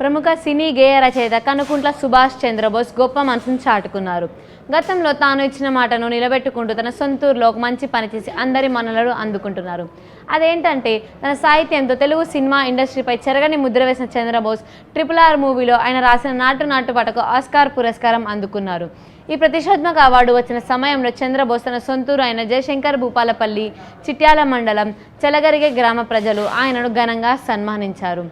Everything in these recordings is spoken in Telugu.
ప్రముఖ సినీ గేయ రచయిత కనుకుంట్ల సుభాష్ చంద్రబోస్ గొప్ప మనసును చాటుకున్నారు. గతంలో తాను ఇచ్చిన మాటను నిలబెట్టుకుంటూ తన సొంతూరులో ఒక మంచి పని చేసి అందరి మనలను అందుకుంటున్నారు. అదేంటంటే తన సాహిత్యంతో తెలుగు సినిమా ఇండస్ట్రీపై చెరగని ముద్ర వేసిన చంద్రబోస్ ట్రిపుల్ ఆర్ మూవీలో ఆయన రాసిన నాటు నాటు పాటకు ఆస్కార్ పురస్కారం అందుకున్నారు. ఈ ప్రతిష్టాత్మక అవార్డు వచ్చిన సమయంలో చంద్రబోస్ తన సొంతూరు అయిన జయశంకర్ భూపాలపల్లి చిట్యాల మండలం చెలగరిగే గ్రామ ప్రజలు ఆయనను ఘనంగా సన్మానించారు.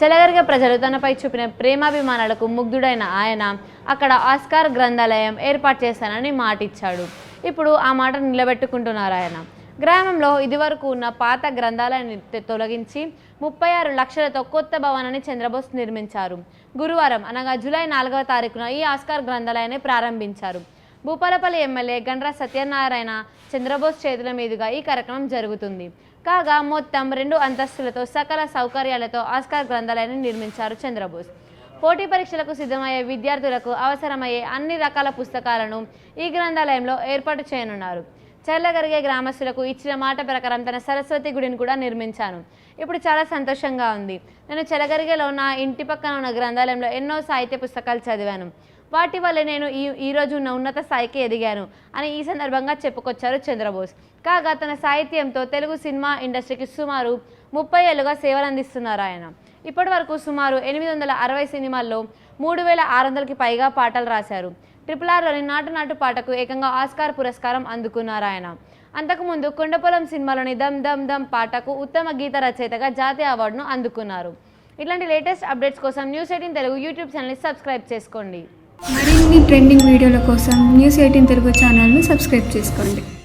చెలగరిగ ప్రజలు తనపై చూపిన ప్రేమాభిమానాలకు ముగ్ధుడైన ఆయన అక్కడ ఆస్కార్ గ్రంథాలయం ఏర్పాటు చేస్తానని మాటిచ్చాడు. ఇప్పుడు ఆ మాటను నిలబెట్టుకుంటున్నారు ఆయన. గ్రామంలో ఇదివరకు ఉన్న పాత గ్రంథాలయాన్ని తొలగించి ముప్పై ఆరు లక్షలతో కొత్త భవనాన్ని చంద్రబోస్ నిర్మించారు. గురువారం అనగా జూలై నాలుగవ తారీఖున ఈ ఆస్కార్ గ్రంథాలయాన్ని ప్రారంభించారు. భూపాలపల్లి ఎమ్మెల్యే గండ్ర సత్యనారాయణ చంద్రబోస్ చేతుల మీదుగా ఈ కార్యక్రమం జరుగుతుంది. కాగా మొత్తం రెండు అంతస్తులతో సకల సౌకర్యాలతో ఆస్కార్ గ్రంథాలయాన్ని నిర్మించారు చంద్రబోస్. పోటీ పరీక్షలకు సిద్ధమయ్యే విద్యార్థులకు అవసరమయ్యే అన్ని రకాల పుస్తకాలను ఈ గ్రంథాలయంలో ఏర్పాటు చేయనున్నారు. చెల్లగరిగే గ్రామస్తులకు ఇచ్చిన మాట ప్రకారం తన సరస్వతి గుడిని కూడా నిర్మించాను. ఇప్పుడు చాలా సంతోషంగా ఉంది. నేను చెలగరిగేలో నా ఇంటి పక్కన ఉన్న గ్రంథాలయంలో ఎన్నో సాహిత్య పుస్తకాలు చదివాను. వాటి వల్ల నేను ఈ ఈరోజు ఉన్న ఉన్నత స్థాయికి ఎదిగాను అని ఈ సందర్భంగా చెప్పుకొచ్చారు చంద్రబోస్. కాగా తన సాహిత్యంతో తెలుగు సినిమా ఇండస్ట్రీకి సుమారు ముప్పై ఏళ్ళుగా సేవలు అందిస్తున్నారు ఆయన. ఇప్పటి వరకు సుమారు ఎనిమిది వందల అరవై సినిమాల్లో మూడు వేల ఆరు వందలకి పైగా పాటలు రాశారు. ట్రిపుల్ ఆర్లోని నాటు నాటు పాటకు ఏకంగా ఆస్కార్ పురస్కారం అందుకున్నారు ఆయన. అంతకుముందు కొండపొలం సినిమాలోని దమ్ దమ్ దమ్ పాటకు ఉత్తమ గీత రచయితగా జాతీయ అవార్డును అందుకున్నారు. ఇట్లాంటి లేటెస్ట్ అప్డేట్స్ కోసం న్యూస్ ఎయిటీన్ తెలుగు యూట్యూబ్ ఛానల్ని సబ్స్క్రైబ్ చేసుకోండి. మరిన్ని ట్రెండింగ్ వీడియోల కోసం న్యూస్ ఎయిటీన్ తెలుగు ఛానల్ను సబ్స్క్రైబ్ చేసుకోండి.